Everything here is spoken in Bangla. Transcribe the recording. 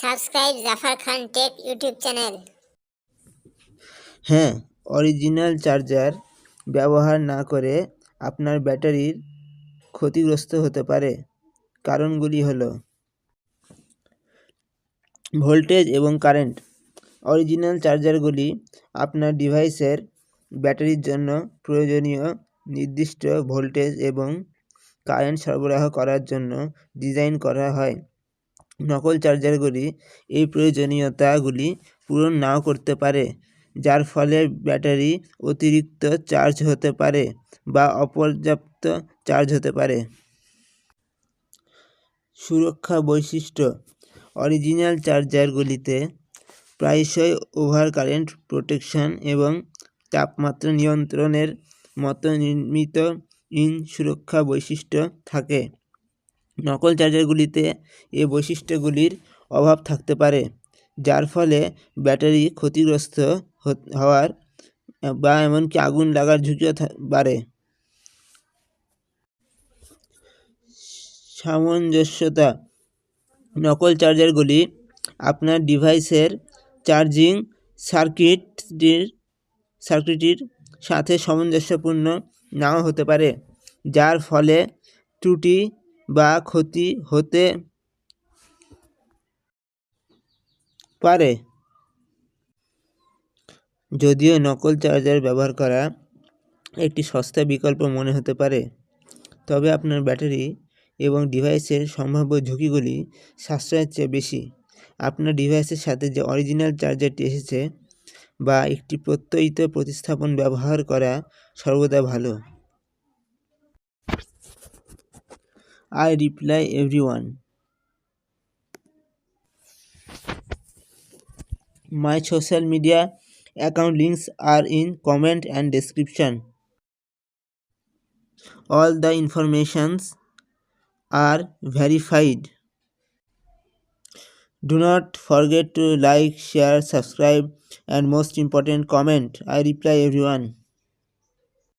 Subscribe Jafar Khan tech YouTube channel. হ্যাঁ অরিজিনাল চার্জার ব্যবহার না করে আপনার ব্যাটারির ক্ষতিগ্রস্ত হতে পারে। কারণগুলি হলো, ভোল্টেজ এবং কারেন্ট। অরিজিনাল চার্জারগুলি আপনার ডিভাইসের ব্যাটারির জন্য প্রয়োজনীয় নির্দিষ্ট ভোল্টেজ এবং কারেন্ট সরবরাহ করার জন্য ডিজাইন করা হয়। নকল চার্জারগুলি এই প্রয়োজনীয়তাগুলি পূরণ নাও করতে পারে, যার ফলে ব্যাটারি অতিরিক্ত চার্জ হতে পারে বা অপর্যাপ্ত চার্জ হতে পারে। সুরক্ষা বৈশিষ্ট্য, অরিজিনাল চার্জারগুলিতে প্রায়শই ওভার কারেন্ট প্রোটেকশন এবং তাপমাত্রা নিয়ন্ত্রণের মতো নির্মিত ইন সুরক্ষা বৈশিষ্ট্য থাকে। নকল চার্জারগুলিতে এ বৈশিষ্ট্যগুলির অভাব থাকতে পারে, যার ফলে ব্যাটারি ক্ষতিগ্রস্ত হওয়ার, বা এমনকি আগুন লাগার ঝুঁকিও বাড়ে। সামঞ্জস্যতা। নকল চার্জারগুলি আপনার ডিভাইসের চার্জিং সার্কিটটির সার্কিটির সাথে সামঞ্জস্যপূর্ণ নাও হতে পারে, যার ফলে ত্রুটি বা ক্ষতি হতে পারে। যদিও নকল চার্জার ব্যবহার করা একটি সস্তা বিকল্প মনে হতে পারে, তবে আপনার ব্যাটারি এবং ডিভাইসের সম্ভাব্য ঝুঁকিগুলি সাশ্রয়ের চেয়ে বেশি। আপনার ডিভাইসের সাথে যে অরিজিনাল চার্জারটি এসেছে বা একটি প্রত্যয়িত প্রতিস্থাপন ব্যবহার করা সর্বদা ভালো। I reply everyone. My social media account links are in comment and description. All the informations are verified. Do not forget to like, share, subscribe, and most important, comment. I reply everyone.